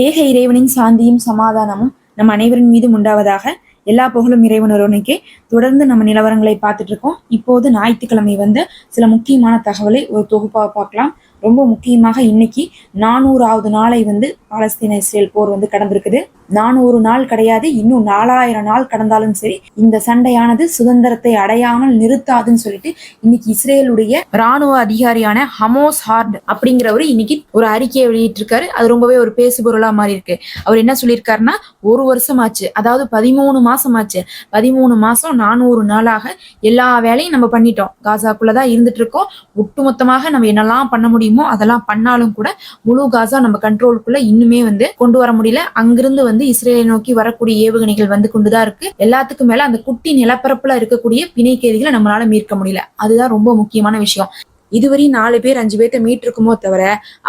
ஏக இறைவனின் சாந்தியும் சமாதானமும் நம் அனைவரின் மீதும் உண்டாவதாக எல்லா புகழும் இறைவன் ஒருவனுக்கே. தொடர்ந்து நம்ம நிலவரங்களை பார்த்துட்டு இருக்கோம். இப்போது ஞாயிற்றுக்கிழமை வந்து சில முக்கியமான தகவலை ஒரு தொகுப்பாக பார்க்கலாம். ரொம்ப முக்கியமாக இன்னைக்கு நானூறாவது நாளை வந்து பாலஸ்தீன இஸ்ரேல் போர் வந்து கடந்திருக்குது. நானூறு நாள் கிடையாது இன்னும் நாலாயிரம் நாள் கடந்தாலும் சரி இந்த சண்டையானது சுதந்திரத்தை அடையாமல் நிறுத்தாதுன்னு சொல்லிட்டு இன்னைக்கு இஸ்ரேலுடைய ராணுவ அதிகாரியான ஹமோஸ் ஹார்ட் அப்படிங்கிறவர் இன்னைக்கு ஒரு அறிக்கையை வெளியிட்டிருக்காரு. அது ரொம்பவே ஒரு பேசுபொருளா மாறி இருக்கு அவர் என்ன சொல்லியிருக்காருன்னா ஒரு வருஷம் ஆச்சு அதாவது பதிமூணு மாசம் ஆச்சு பதிமூணு மாசம் நானூறு நாளாக எல்லா வேலையும் நம்ம பண்ணிட்டோம். காசாக்குள்ளதான் இருந்துட்டு இருக்கோம். ஒட்டுமொத்தமாக நம்ம என்னெல்லாம் பண்ண முடியும் அதெல்லாம் பண்ணாலும் கூட முழு காசா நம்ம கண்ட்ரோலுக்குள்ள இன்னுமே வந்து கொண்டு வர முடியல. அங்கிருந்து வந்து இஸ்ரேலை நோக்கி வரக்கூடிய ஏவுகணைகள் வந்து கொண்டுதான் இருக்கு. எல்லாத்துக்கும் மேல அந்த குட்டி நிலப்பரப்புல இருக்கக்கூடிய பிணைக்கேதிகளை நம்மளால மீட்க முடியல. அதுதான் ரொம்ப முக்கியமான விஷயம். இதுவரை நாலு பேர் அஞ்சு பேர்த்த மீட்டிருக்குமோ தவிர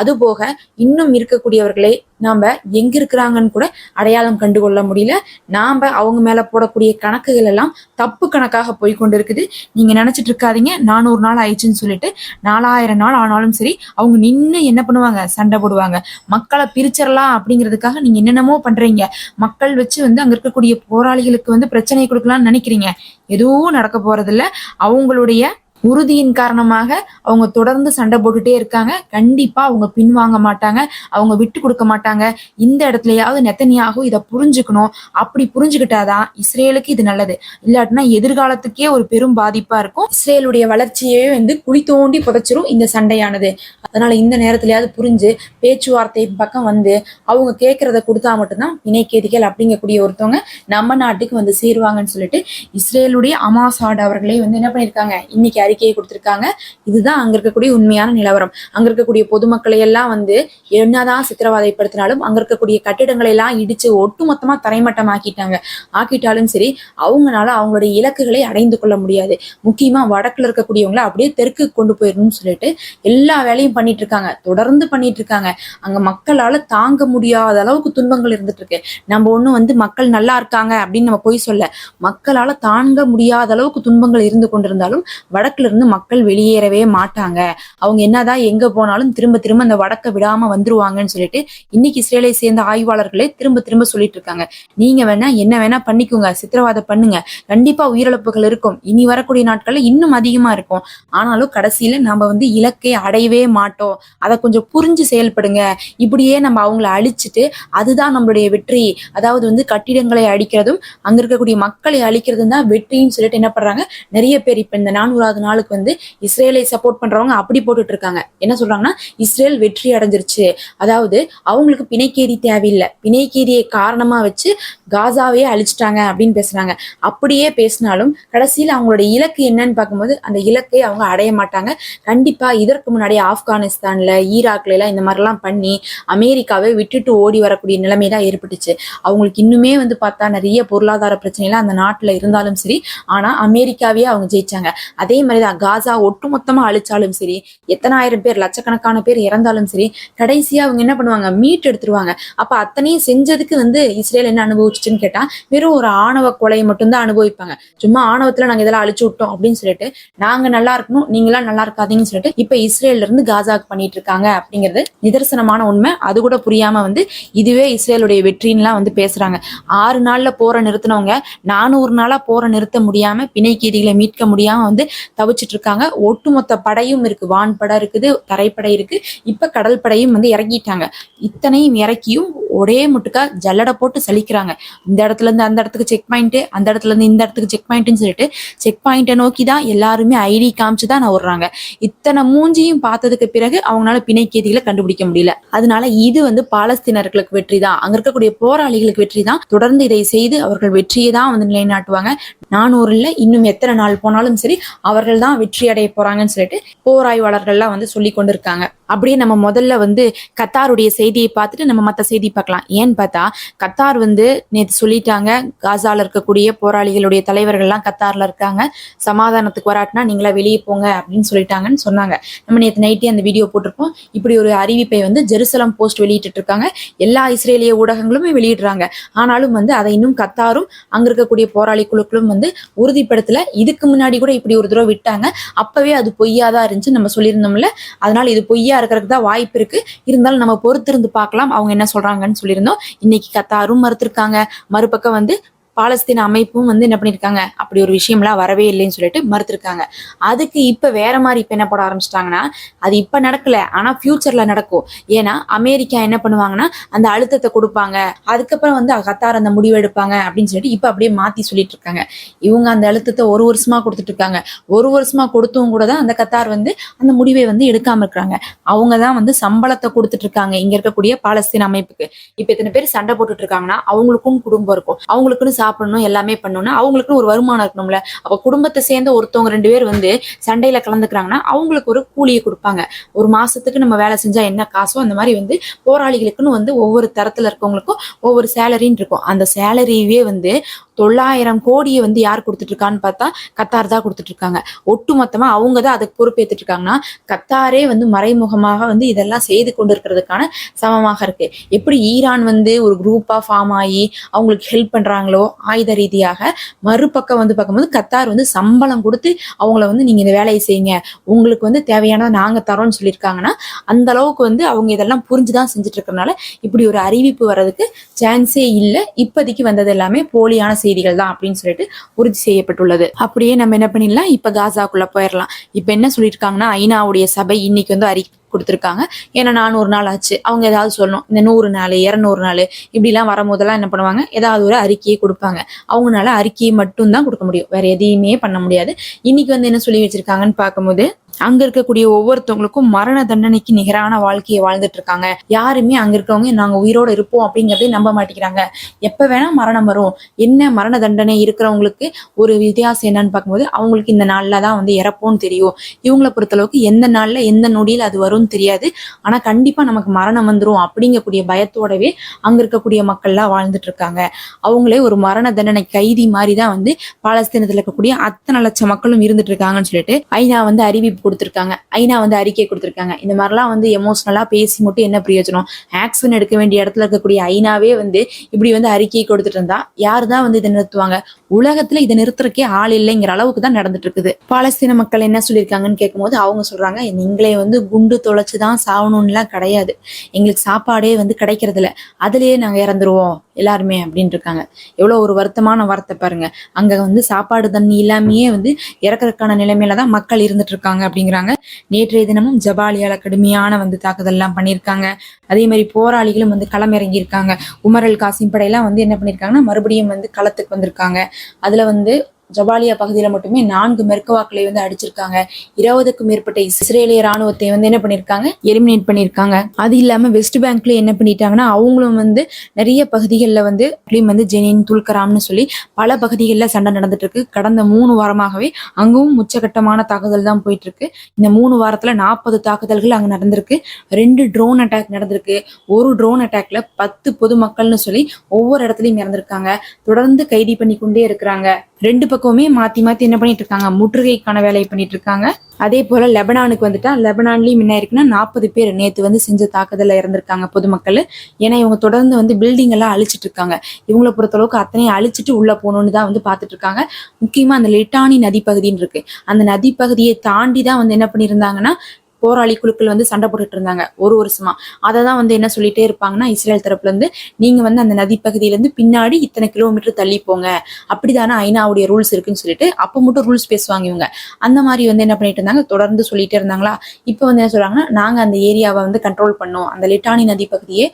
அது போக இன்னும் இருக்கக்கூடியவர்களை நாம எங்க இருக்கிறாங்கன்னு கூட அடையாளம் கண்டுகொள்ள முடியல. நாம அவங்க மேல போடக்கூடிய கணக்குகள் எல்லாம் தப்பு கணக்காக போய் கொண்டு இருக்குது நீங்க நினைச்சிட்டு இருக்காதீங்க. நானூறு நாள் ஆயிடுச்சுன்னு சொல்லிட்டு நாலாயிரம் நாள் ஆனாலும் சரி அவங்க நின்று என்ன பண்ணுவாங்க? சண்டை போடுவாங்க. மக்களை பிரிச்சிடலாம் அப்படிங்கிறதுக்காக நீங்க என்னென்னமோ பண்றீங்க. மக்கள் வச்சு வந்து அங்க இருக்கக்கூடிய போராளிகளுக்கு வந்து பிரச்சனை கொடுக்கலாம்னு நினைக்கிறீங்க. எதுவும் நடக்க போறதில்ல. அவங்களுடைய உறுதியின் காரணமாக அவங்க தொடர்ந்து சண்டை போட்டுட்டே இருக்காங்க. கண்டிப்பா அவங்க பின்வாங்க மாட்டாங்க. அவங்க விட்டு கொடுக்க மாட்டாங்க. இந்த இடத்துலயாவது நெத்தனியாகவும் இதை புரிஞ்சுக்கணும். அப்படி புரிஞ்சுக்கிட்டாதான் இஸ்ரேலுக்கு இது நல்லது. இல்லாட்டினா எதிர்காலத்துக்கே ஒரு பெரும் பாதிப்பா இருக்கும். இஸ்ரேலுடைய வளர்ச்சியே வந்து குழி தோண்டி புதைச்சிரும் இந்த சண்டையானது. அதனால இந்த நேரத்திலயாவது புரிஞ்சு பேச்சுவார்த்தை பக்கம் வந்து அவங்க கேட்கறத கொடுத்தா மட்டும்தான் இணைக்கேதிகள் அப்படிங்கக்கூடிய ஒருத்தவங்க நம்ம நாட்டுக்கு வந்து சேருவாங்கன்னு சொல்லிட்டு இஸ்ரேலுடைய அமாசாட் அவர்களே வந்து என்ன பண்ணியிருக்காங்க? இன்னைக்கு அறிக்கையை கொடுத்திருக்காங்க. இதுதான் அங்க இருக்கக்கூடிய உண்மையான நிலவரம். அங்க இருக்கக்கூடிய பொதுமக்களை எல்லாம் வந்து என்னதான் சித்திரவதைப்படுத்தினாலும் அங்க இருக்கக்கூடிய கட்டிடங்களை எல்லாம் இடிச்சு ஒட்டுமொத்தமா தரைமட்டமாக்கிட்டாங்க. ஆக்கிட்டாலும் சரி அவங்களால அவங்களுடைய இலக்குகளை அடைந்து கொள்ள முடியாது. முக்கியமா வடக்குல இருக்கக்கூடியவங்களை அப்படியே தெற்கு கொண்டு போயிடணும்னு சொல்லிட்டு எல்லா வேலையும் பண்ணிட்டு இருக்காங்க. தொடர்ந்து பண்ணிட்டு இருக்காங்க. அங்க மக்களால தாங்க முடியாத அளவுக்கு துன்பங்கள் இருந்துட்டு இருக்கு. நம்ம ஒண்ணும் வந்து மக்கள் நல்லா இருக்காங்க அப்படின்னு நம்ம போய் சொல்ல மக்களால தாங்க முடியாத அளவுக்கு துன்பங்கள் இருந்து கொண்டிருந்தாலும் வடக்கு வடக்குல இருந்து மக்கள் வெளியேறவே மாட்டாங்க. அவங்க என்னதான் எங்க போனாலும் திரும்ப திரும்ப அந்த வடக்க விடாம வந்துருவாங்கன்னு சொல்லிட்டு இன்னைக்கு இஸ்ரேலை சேர்ந்த ஆய்வாளர்களே திரும்ப திரும்ப சொல்லிட்டு இருக்காங்க. நீங்க வேணா என்ன வேணா பண்ணிக்கோங்க சித்திரவாதம் பண்ணுங்க. கண்டிப்பா உயிரிழப்புகள் இருக்கும். இனி வரக்கூடிய நாட்கள்ல இன்னும் அதிகமா இருக்கும். ஆனாலும் கடைசியில நம்ம வந்து இலக்கை அடையவே மாட்டோம். அதை கொஞ்சம் புரிஞ்சு செயல்படுங்க. இப்படியே நம்ம அவங்கள அழிச்சிட்டு அதுதான் நம்மளுடைய வெற்றி. அதாவது வந்து கட்டிடங்களை அழிக்கிறதும் அங்க இருக்கக்கூடிய மக்களை அழிக்கிறதும் தான் வெற்றின்னு சொல்லிட்டு என்ன பண்றாங்க? நிறைய பேர் இப்ப இந்த நானூறாவது நாளுக்கு வந்து இஸ்ரேலை சப்போர்ட் பண்றவங்க அப்படி போட்டுட்டு இருக்காங்க. என்ன சொல்றாங்கன்னா இஸ்ரேல் வெற்றி அடைஞ்சிருச்சு. அதாவது அவங்களுக்கு பிணைக்கேதி தேவையில்லை. பிணைக்கேதியை காரணமா வச்சு காசாவே அழிச்சிட்டாங்க அப்படின்னு பேசுறாங்க. அப்படியே பேசினாலும் கடைசியில் அவங்களோட இலக்கு என்னன்னு பார்க்கும்போது அந்த இலக்கை அவங்க அடைய மாட்டாங்க. கண்டிப்பா இதற்கு முன்னாடி ஆப்கானிஸ்தான்ல ஈராக்ல எல்லாம் இந்த மாதிரிலாம் பண்ணி அமெரிக்காவை விட்டுட்டு ஓடி வரக்கூடிய நிலைமை தான் ஏற்பட்டுச்சு. அவங்களுக்கு இன்னுமே வந்து பார்த்தா நிறைய பொருளாதார பிரச்சனைலாம் அந்த நாட்டுல இருந்தாலும் சரி ஆனா அமெரிக்காவே அவங்க ஜெயிச்சாங்க. அதே மாதிரி மாதிரிதான் காசா ஒட்டுமொத்தமா அழிச்சாலும் சரி எத்தனாயிரம் பேர் லட்சக்கணக்கான பேர் இறந்தாலும் சரி கடைசியா அவங்க என்ன பண்ணுவாங்க? மீட் எடுத்துருவாங்க. அப்ப அத்தனையும் செஞ்சதுக்கு வந்து இஸ்ரேல் என்ன அனுபவிச்சுன்னு கேட்டா வெறும் ஒரு ஆணவ கொலையை மட்டும்தான் அனுபவிப்பாங்க. சும்மா ஆணவத்துல நாங்க இதெல்லாம் அழிச்சு விட்டோம் அப்படின்னு சொல்லிட்டு நாங்க நல்லா இருக்கணும் நீங்களாம் நல்லா இருக்காதீங்கன்னு சொல்லிட்டு இப்ப இஸ்ரேல்ல இருந்து காசாக்கு பண்ணிட்டு இருக்காங்க அப்படிங்கிறது நிதர்சனமான உண்மை. அது கூட புரியாம வந்து இதுவே இஸ்ரேலுடைய வெற்றின்லாம் வந்து பேசுறாங்க. ஆறு நாள்ல போற நிறுத்தினவங்க நானூறு நாளா போற நிறுத்த முடியாம பிணைக்கீதிகளை மீட்க முடியாம வந்து தவிச்சிட்டு இருக்காங்க ஒட்டுமொத்த படையும் இருக்கு. வான்படை இருக்குது தரைப்படை இருக்கு. இப்ப கடல் படையும் வந்து இறங்கிட்டாங்க. இத்தனையும் இறக்கியும் ஒரே முட்டுக்கா ஜல்லடை போட்டு சலிக்கிறாங்க. இந்த இடத்துல இருந்து அந்த இடத்துக்கு செக் பாயிண்ட் அந்த இடத்துல இருந்து இந்த இடத்துக்கு செக் பாயிண்ட்னு சொல்லிட்டு செக் பாயிண்ட்டை நோக்கி தான் எல்லாருமே ஐடி காமிச்சு தான் நான் இத்தனை மூஞ்சியும் பார்த்ததுக்கு பிறகு அவங்களால பிணைக்கேதிகளை கண்டுபிடிக்க முடியல. அதனால இது வந்து பாலஸ்தீனர்களுக்கு வெற்றி தான். அங்க இருக்கக்கூடிய போராளிகளுக்கு வெற்றி தான். தொடர்ந்து இதை செய்து அவர்கள் வெற்றியை தான் வந்து நிலைநாட்டுவாங்க. நானூறுல இன்னும் எத்தனை நாள் போனாலும் சரி அவர்கள் தான் வெற்றி அடைய போறாங்கன்னு சொல்லிட்டு போராய்வாளர்கள்லாம் வந்து சொல்லி கொண்டு இருக்காங்க அப்படியே நம்ம முதல்ல வந்து கத்தாருடைய செய்தியை பார்த்துட்டு நம்ம மற்ற செய்தி பார்க்கலாம். ஏன்னு பார்த்தா கத்தார் வந்து நேற்று சொல்லிட்டாங்க காசால இருக்கக்கூடிய போராளிகளுடைய தலைவர்கள்லாம் கத்தார்ல இருக்காங்க. சமாதானத்துக்கு வராட்டினா நீங்களா வெளியே போங்க அப்படின்னு சொல்லிட்டாங்கன்னு சொன்னாங்க. நம்ம நேற்று நைட்டே அந்த வீடியோ போட்டிருப்போம். இப்படி ஒரு அறிவிப்பை வந்து ஜெருசலம் போஸ்ட் வெளியிட்டு இருக்காங்க. எல்லா இஸ்ரேலிய ஊடகங்களுமே வெளியிடுறாங்க. ஆனாலும் வந்து அதை இன்னும் கத்தாரும் அங்க இருக்கக்கூடிய போராளி குழுக்களும் வந்து உறுதிப்படுத்தல. இதுக்கு முன்னாடி கூட இப்படி ஒரு தடவை விட்டாங்க. சொல்லிட்டாங்க அப்பவே அது பொய்யா தான் இருந்துச்சு நம்ம சொல்லியிருந்தோம்ல. அதனால இது பொய்யா இருக்கிறதுக்கு தான் வாய்ப்பு இருக்கு. இருந்தாலும் நம்ம பொறுத்திருந்து பார்க்கலாம். அவங்க என்ன சொல்றாங்கன்னு சொல்லியிருந்தோம். இன்னைக்கு கத்தாரும் மறுத்திருக்காங்க. மறுபக்கம் வந்து பாலஸ்தீன அமைப்பும் வந்து என்ன பண்ணியிருக்காங்க அப்படி ஒரு விஷயம்லாம் வரவே இல்லைன்னு சொல்லிட்டு மறுத்திருக்காங்க. அதுக்கு இப்போ வேற மாதிரி இப்போ என்ன போட ஆரம்பிச்சிட்டாங்கன்னா அது இப்போ நடக்கல. ஆனால் ஃபியூச்சரில் நடக்கும். ஏன்னா அமெரிக்கா என்ன பண்ணுவாங்கன்னா அந்த அழுத்தத்தை கொடுப்பாங்க. அதுக்கப்புறம் வந்து கத்தார் அந்த முடிவு எடுப்பாங்க அப்படின்னு சொல்லிட்டு இப்போ அப்படியே மாற்றி சொல்லிட்டு இருக்காங்க. இவங்க அந்த அழுத்தத்தை ஒரு வருஷமா கொடுத்துட்டு இருக்காங்க. ஒரு வருஷமா கொடுத்தும் கூட தான் அந்த கத்தார் வந்து அந்த முடிவை வந்து எடுக்காம இருக்காங்க அவங்க தான் வந்து சம்பளத்தை கொடுத்துட்டு இருக்காங்க. இங்க இருக்கக்கூடிய பாலஸ்தீன் அமைப்புக்கு. இப்போ இத்தனை பேர் சண்டை போட்டுட்டு இருக்காங்கன்னா அவங்களுக்கும் குடும்பம் இருக்கும். அவங்களுக்குன்னு சாப்பிடணும் எல்லாமே பண்ணணும்னா அவங்களுக்குன்னு ஒரு வருமானம் இருக்கணும்ல. அப்போ குடும்பத்தை சேர்ந்த ஒருத்தவங்க ரெண்டு பேர் வந்து சண்டையில் கலந்துக்கிறாங்கன்னா அவங்களுக்கு ஒரு கூலியை கொடுப்பாங்க. ஒரு மாசத்துக்கு நம்ம வேலை செஞ்சா என்ன காசோ அந்த மாதிரி வந்து போராளிகளுக்குன்னு வந்து ஒவ்வொரு தரத்துல இருக்கவங்களுக்கும் ஒவ்வொரு சேலரின்னு இருக்கும். அந்த சேலரியவே வந்து தொள்ளாயிரம் கோடியை வந்து யார் கொடுத்துட்டு இருக்கான்னு பார்த்தா கத்தார் தான் கொடுத்துட்டு இருக்காங்க ஒட்டு மொத்தமா அவங்க தான் அதுக்கு பொறுப்பேற்றுட்டு இருக்காங்கன்னா கத்தாரே வந்து மறைமுகமாக வந்து இதெல்லாம் செய்து கொண்டு இருக்கிறதுக்கான சமமாக இருக்கு. எப்படி ஈரான் வந்து ஒரு குரூப்பா ஃபார்ம் ஆகி அவங்களுக்கு ஹெல்ப் பண்றாங்களோ ஆயுத ரீதியாக மறுபக்கம் வந்து பார்க்கும்போது கத்தார் வந்து சம்பளம் கொடுத்து அவங்கள வந்து நீங்க இந்த வேலையை செய்யுங்க உங்களுக்கு வந்து தேவையானதை நாங்க தரோம்னு சொல்லியிருக்காங்கன்னா அந்த அளவுக்கு வந்து அவங்க இதெல்லாம் புரிஞ்சுதான் செஞ்சுட்டு இருக்கறனால இப்படி ஒரு அறிவிப்பு வர்றதுக்கு சான்ஸே இல்லை. இப்போதைக்கு வந்தது எல்லாமே போலியான செய்திகள் தான் அப்படின்னு சொல்லிட்டு உறுதி செய்யப்பட்டுள்ளது. அப்படியே நம்ம என்ன பண்ணிடலாம்? இப்ப காசாக்குள்ள போயிடலாம். இப்ப என்ன சொல்லியிருக்காங்கன்னா ஐநாவுடைய சபை இன்னைக்கு வந்து அறிக்கை கொடுத்துருக்காங்க. ஏன்னா நானூறு நாள் ஆச்சு. அவங்க ஏதாவது சொல்லணும். இந்த நூறு நாள் இரநூறு நாள் இப்படிலாம் வரும்போதெல்லாம் என்ன பண்ணுவாங்க? ஏதாவது ஒரு அறிக்கையை கொடுப்பாங்க. அவங்களால அறிக்கையை மட்டும்தான் கொடுக்க முடியும். வேற எதையுமே பண்ண முடியாது. இன்னைக்கு வந்து என்ன சொல்லி வச்சிருக்காங்கன்னு பார்க்கும்போது அங்க இருக்கக்கூடிய ஒவ்வொருத்தவங்களுக்கும் மரண தண்டனைக்கு நிகரான வாழ்க்கையை வாழ்ந்துட்டு இருக்காங்க. யாருமே அங்க இருக்கவங்க நாங்க உயிரோட இருப்போம் அப்படிங்கறதே நம்ப மாட்டேங்கிறாங்க. எப்ப வேணா மரணம் வரும். என்ன மரண தண்டனை இருக்கிறவங்களுக்கு ஒரு வித்தியாசம் என்னன்னு பார்க்கும்போது அவங்களுக்கு இந்த நாள்ல தான் வந்து இறப்போம்னு தெரியும். இவங்களை பொறுத்தளவுக்கு எந்த நாள்ல எந்த நொடியில் அது வரும்னு தெரியாது. ஆனா கண்டிப்பா நமக்கு மரணம் வந்துரும் அப்படிங்கக்கூடிய பயத்தோடவே அங்க இருக்கக்கூடிய மக்கள்லாம் வாழ்ந்துட்டு இருக்காங்க. அவங்களே ஒரு மரண தண்டனை கைதி மாதிரி தான் வந்து பாலஸ்தீனத்துல இருக்கக்கூடிய அத்தனை லட்சம் மக்களும் இருந்துட்டு இருக்காங்கன்னு சொல்லிட்டு ஐநா வந்து அறிவிப்பு கொடுத்துருக்காங்க. ஐநா வந்து அறிக்கை கொடுத்துருக்காங்க. இந்த மாதிரிலாம் வந்து எமோஷ்னலாக பேசி மட்டும் என்ன பிரயோஜனம்? ஆக்ஷன் எடுக்க வேண்டிய இடத்துல இருக்கக்கூடிய ஐநாவே வந்து இப்படி வந்து அறிக்கை கொடுத்துட்டு இருந்தா யார் தான் வந்து இதை நிறுத்துவாங்க? உலகத்துல இதை நிறுத்துறக்கே ஆள் இல்லைங்கிற அளவுக்கு தான் நடந்துட்டு இருக்குது பாலஸ்தீன மக்கள் என்ன சொல்லியிருக்காங்கன்னு கேட்கும்போது அவங்க சொல்றாங்க நீங்களே வந்து குண்டு தொலைச்சுதான் சாகணும்லாம் கிடையாது. எங்களுக்கு சாப்பாடே வந்து கிடைக்கிறதில்ல. அதுலயே இறந்துருவோம் எல்லாருமே அப்படின்னு இருக்காங்க எவ்வளோ ஒரு வருத்தமான வார்த்தை பாருங்க. அங்கே வந்து சாப்பாடு தண்ணி இல்லாமையே வந்து இறக்குறதுக்கான நிலைமையில தான் மக்கள் இருந்துட்டு இருக்காங்க அப்படிங்கிறாங்க. நேற்றைய தினமும் ஜபாலியால கடுமையான வந்து தாக்குதல்லாம் பண்ணியிருக்காங்க. அதே மாதிரி போராளிகளும் வந்து களமிறங்கி இருக்காங்க உமரல் காசிம் படையெல்லாம் வந்து என்ன பண்ணியிருக்காங்கன்னா மறுபடியும் வந்து களத்துக்கு வந்திருக்காங்க. அதுல வந்து ஜபாலியா பகுதியில் மட்டுமே நான்கு மெர்கவாக்களை வந்து அடிச்சிருக்காங்க. இருபதுக்கும் மேற்பட்ட இஸ்ரேலிய ராணுவத்தை வந்து என்ன பண்ணியிருக்காங்க எலிமினேட் பண்ணியிருக்காங்க அது இல்லாமல் வெஸ்ட் பேங்க்ல என்ன பண்ணிட்டாங்கன்னா அவங்களும் வந்து நிறைய பகுதிகளில் வந்து வந்து ஜெனின் துல்கராம்னு சொல்லி பல பகுதிகளில் சண்டை நடந்துட்டு இருக்கு கடந்த மூணு வாரமாகவே அங்கும் உச்சகட்டமான தாக்குதல் தான் போயிட்டு இருக்கு இந்த மூணு வாரத்தில் நாற்பது தாக்குதல்கள் அங்கே நடந்திருக்கு. ரெண்டு ட்ரோன் அட்டாக் நடந்திருக்கு. ஒரு ட்ரோன் அட்டாக்ல பத்து பொதுமக்கள்னு சொல்லி ஒவ்வொரு இடத்துலையும் இறந்திருக்காங்க. தொடர்ந்து கைதி பண்ணி கொண்டே இருக்கிறாங்க. ரெண்டு பக்கமுமே மாத்தி மாத்தி என்ன பண்ணிட்டு இருக்காங்க? முற்றுகைக்கான வேலையை பண்ணிட்டு இருக்காங்க. அதே போல லெபனானுக்கு வந்துட்டா லெபனான்லயும் என்ன இருக்குன்னா நாற்பது பேர் நேத்து வந்து செஞ்ச தாக்குதலில் இறந்திருக்காங்க பொதுமக்கள். ஏன்னா இவங்க தொடர்ந்து வந்து பில்டிங் எல்லாம் அழிச்சிட்டு இருக்காங்க. இவங்களை பொறுத்தளவுக்கு அத்தனையும் அழிச்சிட்டு உள்ள போகணும்னு தான் வந்து பார்த்துட்டு இருக்காங்க. முக்கியமா அந்த லிட்டானி நதி பகுதின்னு இருக்கு. அந்த நதி பகுதியை தாண்டி தான் வந்து என்ன பண்ணியிருந்தாங்கன்னா போராளி குழுக்கள் வந்து சண்டை போட்டுட்டு இருந்தாங்க ஒரு வருஷமா. அதை தான் வந்து என்ன சொல்லிட்டே இருப்பாங்கன்னா இஸ்ரேல் தரப்புல இருந்து நீங்க வந்து அந்த நதி பகுதியிலேருந்து பின்னாடி இத்தனை கிலோமீட்டர் தள்ளி போங்க. அப்படிதானே ஐநாவுடைய ரூல்ஸ் இருக்குன்னு சொல்லிட்டு அப்போ மட்டும் ரூல்ஸ் பேசுவாங்க இவங்க. அந்த மாதிரி வந்து என்ன பண்ணிட்டு இருந்தாங்க தொடர்ந்து சொல்லிட்டே இருந்தாங்களா? இப்போ வந்து என்ன சொல்றாங்கன்னா நாங்க அந்த ஏரியாவை வந்து கண்ட்ரோல் பண்ணோம் அந்த லிட்டானி நதி பகுதியை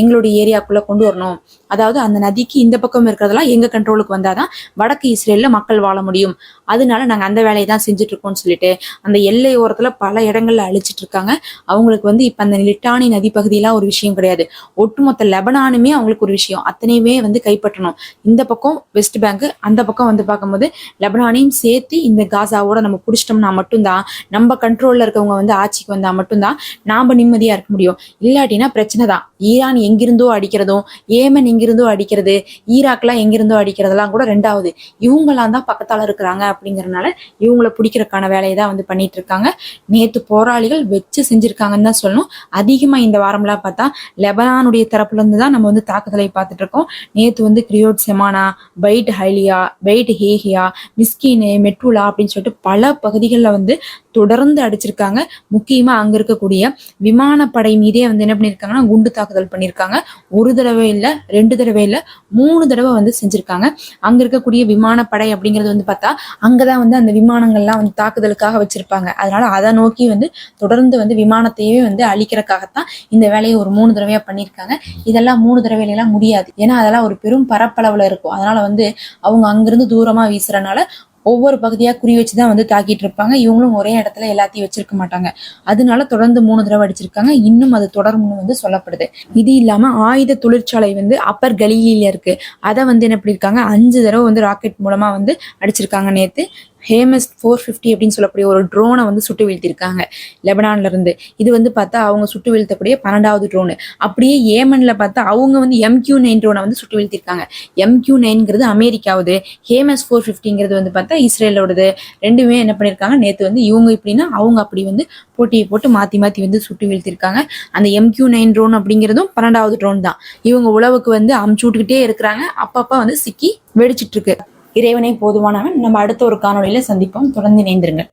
எங்களுடைய ஏரியாக்குள்ள கொண்டு வரணும். அதாவது அந்த நதிக்கு இந்த பக்கம் இருக்கிறதெல்லாம் எங்க கண்ட்ரோலுக்கு வந்தாதான் வடக்கு இஸ்ரேல்ல மக்கள் வாழ முடியும். அதனால நாங்கள் அந்த வேலையை தான் செஞ்சுட்ருக்கோம்னு சொல்லிட்டு அந்த எல்லை ஓரத்தில் பல இடங்களில் அழிச்சிட்டு இருக்காங்க அவங்களுக்கு வந்து இப்போ அந்த லிட்டானி நதி பகுதியெலாம் ஒரு விஷயம் கிடையாது. ஒட்டுமொத்த லெபனானுமே அவங்களுக்கு ஒரு விஷயம். அத்தனையுமே வந்து கைப்பற்றணும். இந்த பக்கம் வெஸ்ட் பேங்க் அந்த பக்கம் வந்து பார்க்கும்போது லெபனானையும் சேர்த்து இந்த காசாவோட நம்ம பிடிச்சிட்டோம்னா மட்டும்தான் நம்ம கண்ட்ரோலில் இருக்கவங்க வந்து ஆட்சிக்கு வந்தால் மட்டும்தான் நாம் நிம்மதியாக இருக்க முடியும். இல்லாட்டினா பிரச்சனை தான். ஈரான் எங்கிருந்தோ அடிக்கிறதும் ஏமன் எங்கிருந்தோ அடிக்கிறது ஈராக்லாம் எங்கிருந்தோ அடிக்கிறதெல்லாம் கூட ரெண்டாவது. இவங்கெல்லாம் தான் பக்கத்தால் இருக்கிறாங்க அப்படிங்கிறனால இவங்கள பிடிக்கிறதுக்கான வேலையை தான் வந்து பண்ணிட்டு இருக்காங்க நேத்து போராளிகள் வச்சு செஞ்சுருக்காங்கன்னு தான் சொல்லணும். அதிகமா இந்த வாரம்லாம் பார்த்தா லெபனானுடைய தரப்புல இருந்து தான் நம்ம வந்து தாக்குதலை பார்த்துட்டு இருக்கோம் நேத்து வந்து கிரியோட் செமானா பைட் ஹைலியா பைட் ஹேஹியா மிஸ்கினு மெட்ருலா அப்படின்னு சொல்லிட்டு பல பகுதிகளில் வந்து தொடர்ந்து அடிச்சிருக்காங்க. முக்கியமா அங்க இருக்கக்கூடிய விமானப்படை மீதே வந்து என்ன பண்ணியிருக்காங்கன்னா குண்டு தாக்குதல் பண்ணியிருக்காங்க ஒரு தடவை இல்லை ரெண்டு தடவை இல்லை மூணு தடவை வந்து செஞ்சிருக்காங்க. அங்க இருக்கக்கூடிய விமானப்படை அப்படிங்கிறது வந்து பார்த்தா அங்கதான் வந்து அந்த விமானங்கள்லாம் வந்து தாக்குதலுக்காக வச்சிருப்பாங்க. அதனால அதை நோக்கி வந்து தொடர்ந்து வந்து விமானத்தையே வந்து அழிக்கிறதுக்காகத்தான் இந்த வேலையை ஒரு மூணு தடவையா பண்ணியிருக்காங்க இதெல்லாம் மூணு தடவையிலாம் முடியாது. ஏன்னா அதெல்லாம் ஒரு பெரும் பரப்பளவுல இருக்கும். அதனால வந்து அவங்க அங்கிருந்து தூரமா வீசுறனால ஒவ்வொரு பகுதியாக குறி வச்சு தான் வந்து தாக்கிட்டு இருப்பாங்க. இவங்களும் ஒரே இடத்துல எல்லாத்தையும் வச்சிருக்க மாட்டாங்க. அதனால தொடர்ந்து மூணு தடவை அடிச்சிருக்காங்க. இன்னும் அது தொடரும்னு வந்து சொல்லப்படுது. இது இல்லாம ஆயுத தொழிற்சாலை வந்து அப்பர் கலியில இருக்கு. அதை வந்து என்ன பண்ணியிருக்காங்க அஞ்சு தடவை வந்து ராக்கெட் மூலமா வந்து அடிச்சிருக்காங்க நேத்து. ஹேமஸ் ஃபோர் ஃபிஃப்டி அப்படின்னு சொல்லக்கூடிய ஒரு ட்ரோனை வந்து சுட்டு வீழ்த்திருக்காங்க. லெபனான்ல இருந்து. இது வந்து பார்த்தா அவங்க சுட்டு வீழ்த்தக்கூடிய பன்னெண்டாவது ட்ரோனு அப்படியே ஏமன்ல பார்த்தா அவங்க வந்து எம்கியூ நைன் ட்ரோனை வந்து சுட்டு வீழ்த்திருக்காங்க. எம்கியூ நைன்ங்கிறது அமெரிக்காவுது. ஹேமஸ் ஃபோர் ஃபிஃப்டிங்கிறது வந்து பார்த்தா இஸ்ரேலோடது. ரெண்டுமே என்ன பண்ணியிருக்காங்க நேற்று வந்து இவங்க இப்படின்னா அவங்க அப்படி வந்து போட்டியை போட்டு மாற்றி மாற்றி வந்து சுட்டு வீழ்த்திருக்காங்க. அந்த எம்கியூ நைன் ட்ரோன் அப்படிங்கிறதும் பன்னெண்டாவது ட்ரோன் தான். இவங்க உழவுக்கு வந்து அமுச்சு விட்டுக்கிட்டே இருக்கிறாங்க. அப்பப்போ வந்து சிக்கி வெடிச்சிட்டு இருக்கு. இறைவனை போதுமானவன். நம்ம அடுத்த ஒரு காணொலியில சந்திப்போம். தொடர்ந்து இணைந்திருங்கள்.